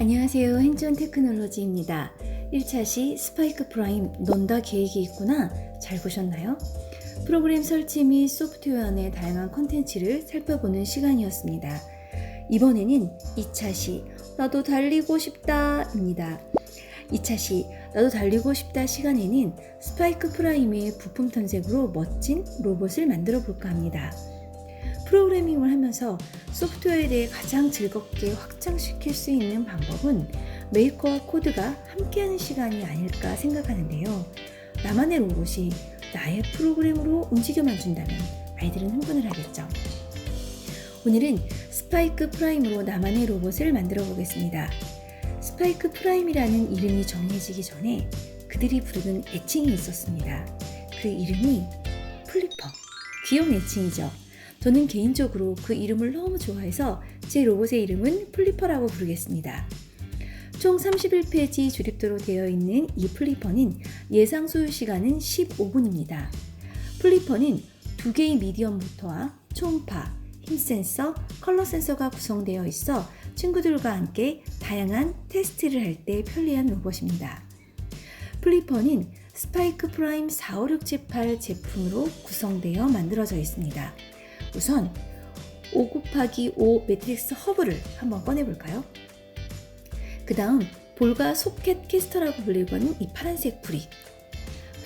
안녕하세요. 행전 테크놀로지입니다. 1차 시 스파이크 프라임 넌다 계획이 있구나. 잘 보셨나요? 프로그램 설치 및 소프트웨어 내 다양한 컨텐츠를 살펴보는 시간이었습니다. 이번에는 2차 시 나도 달리고 싶다입니다. 2차 시 나도 달리고 싶다 시간에는 스파이크 프라임의 부품 탐색으로 멋진 로봇을 만들어 볼까 합니다. 프로그래밍을 하면 서 소프트웨어에 대해 가장 즐겁게 확장시킬 수 있는 방법은 메이커와 코드가 함께하는 시간이 아닐까 생각하는데요. 나만의 로봇이 나의 프로그램으로 움직여만 준다면 아이들은 흥분을 하겠죠. 오늘은 스파이크 프라임으로 나만의 로봇을 만들어 보겠습니다. 스파이크 프라임이라는 이름이 정해지기 전에 그들이 부르는 애칭이 있었습니다. 그 이름이 플리퍼. 귀여운 애칭이죠. 저는 개인적으로 그 이름을 너무 좋아해서 제 로봇의 이름은 플리퍼라고 부르겠습니다. 총 31페이지 조립도로 되어 있는 이 플리퍼는 예상 소요 시간은 15분입니다. 플리퍼는 두 개의 미디엄 모터와 초음파, 힘 센서, 컬러 센서가 구성되어 있어 친구들과 함께 다양한 테스트를 할 때 편리한 로봇입니다. 플리퍼는 스파이크 프라임 45678 제품으로 구성되어 만들어져 있습니다. 우선 5 곱하기 5 매트릭스 허브를 한번 꺼내볼까요? 그 다음 볼과 소켓 캐스터라고 불리고 하는 이 파란색 브릭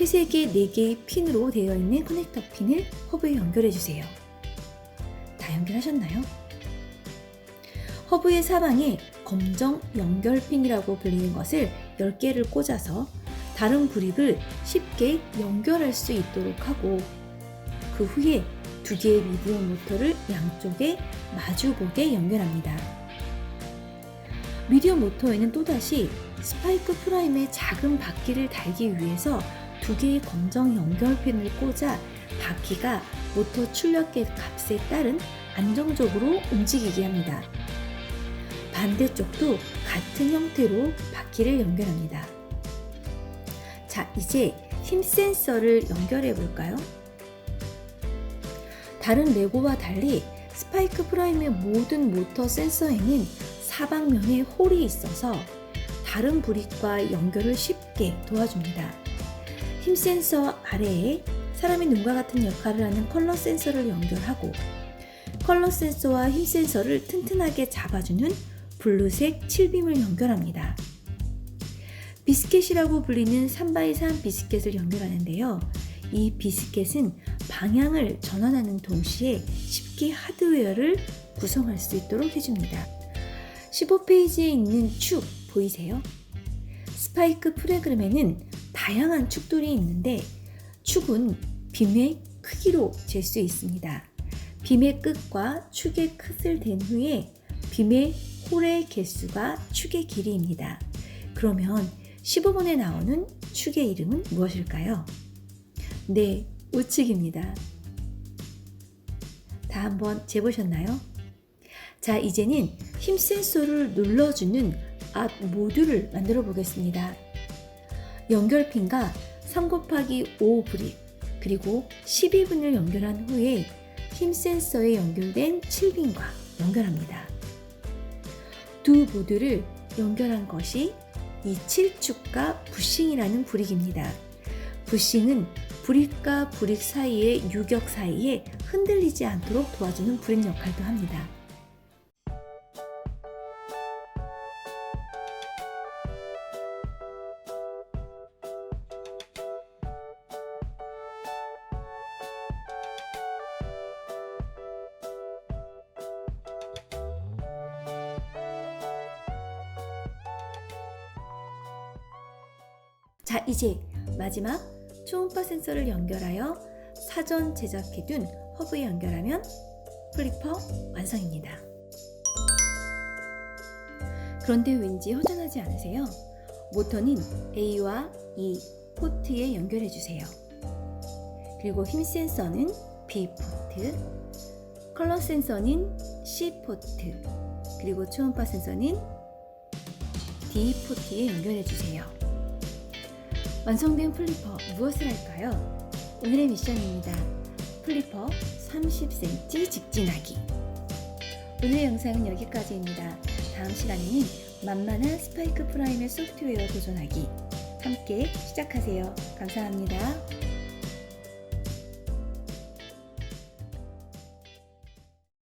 회색의 4개의 핀으로 되어 있는 커넥터 핀을 허브에 연결해 주세요. 다 연결하셨나요? 허브의 사방에 검정 연결핀이라고 불리는 것을 10개를 꽂아서 다른 브릭을 쉽게 연결할 수 있도록 하고 그 후에 두 개의 미디엄 모터를 양쪽에 마주보게 연결합니다. 미디엄 모터에는 또다시 스파이크 프라임의 작은 바퀴를 달기 위해서 두 개의 검정 연결핀을 꽂아 바퀴가 모터 출력의 값에 따른 안정적으로 움직이게 합니다. 반대쪽도 같은 형태로 바퀴를 연결합니다. 자, 이제 힘 센서를 연결해 볼까요? 다른 레고와 달리 스파이크 프라임의 모든 모터 센서에는 사방면에 홀이 있어서 다른 브릭과 연결을 쉽게 도와줍니다. 힘 센서 아래에 사람의 눈과 같은 역할을 하는 컬러 센서를 연결하고 컬러 센서와 힘 센서를 튼튼하게 잡아주는 블루색 칠빔을 연결합니다. 비스켓이라고 불리는 3x3 비스켓을 연결하는데요. 이 비스켓은 방향을 전환하는 동시에 쉽게 하드웨어를 구성할 수 있도록 해줍니다. 15페이지에 있는 축 보이세요? 스파이크 프로그램에는 다양한 축들이 있는데 축은 빔의 크기로 잴 수 있습니다. 빔의 끝과 축의 끝을 댄 후에 빔의 홀의 개수가 축의 길이입니다. 그러면 15번에 나오는 축의 이름은 무엇일까요? 네, 우측입니다. 다 한번 재보셨나요? 자, 이제는 힘 센서를 눌러주는 앞 모듈을 만들어 보겠습니다. 연결핀과 3 곱하기 5 브릭 그리고 12분을 연결한 후에 힘 센서에 연결된 7빈과 연결합니다. 두 모듈을 연결한 것이 이 7축과 부싱이라는 브릭입니다. 부싱은 브릭과 브릭 사이의 유격 사이에 흔들리지 않도록 도와주는 브릭 역할도 합니다. 자, 이제 마지막 초음파 센서를 연결하여 사전 제작해둔 허브에 연결하면 플리퍼 완성입니다. 그런데 왠지 허전하지 않으세요? 모터는 A와 E 포트에 연결해 주세요. 그리고 힘 센서는 B 포트, 컬러 센서는 C 포트, 그리고 초음파 센서는 D 포트에 연결해 주세요. 완성된 플리퍼 무엇을 할까요? 오늘의 미션입니다. 플리퍼 30cm 직진하기. 오늘의 영상은 여기까지입니다. 다음 시간에는 만만한 스파이크 프라임의 소프트웨어 도전하기 함께 시작하세요. 감사합니다.